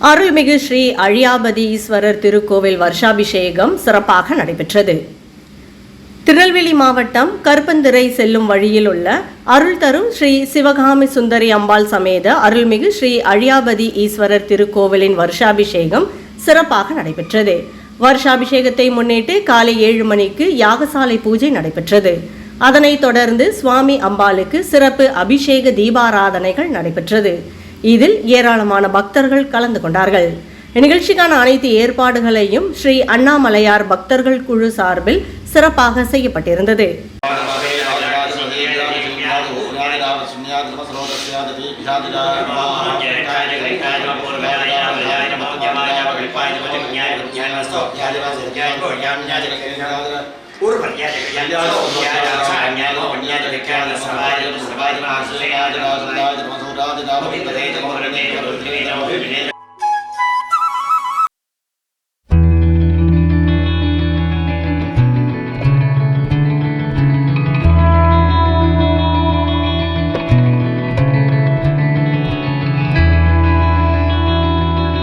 அருள்மிகு ஸ்ரீ அழியாபதி ஈஸ்வரர் திருக்கோவில் வருஷாபிஷேகம் சிறப்பாக நடைபெற்றது. திருநெல்வேலி மாவட்டம் கருப்பந்திரை செல்லும் வழியில் உள்ள அருள் தரும் ஸ்ரீ சிவகாமி சுந்தரி அம்பாள் சமேத அருள்மிகு ஸ்ரீ அழியாபதி ஈஸ்வரர் திருக்கோவிலின் வருஷாபிஷேகம் சிறப்பாக நடைபெற்றது. வருஷாபிஷேகத்தை முன்னிட்டு காலை ஏழு மணிக்கு யாகசாலை பூஜை நடைபெற்றது. அதனைத் தொடர்ந்து சுவாமி அம்பாளுக்கு சிறப்பு அபிஷேக தீபாராதனைகள் நடைபெற்றது. இதில் ஏராளமான பக்தர்கள் கலந்து கொண்டார்கள் நிகழ்ச்சிக்கான அனைத்து ஏற்பாடுகளையும் ஸ்ரீ அண்ணாமலையார் பக்தர்கள் குழு சார்பில் சிறப்பாக செய்யப்பட்டிருந்தது Raja Dabu, the Raja Dabu, the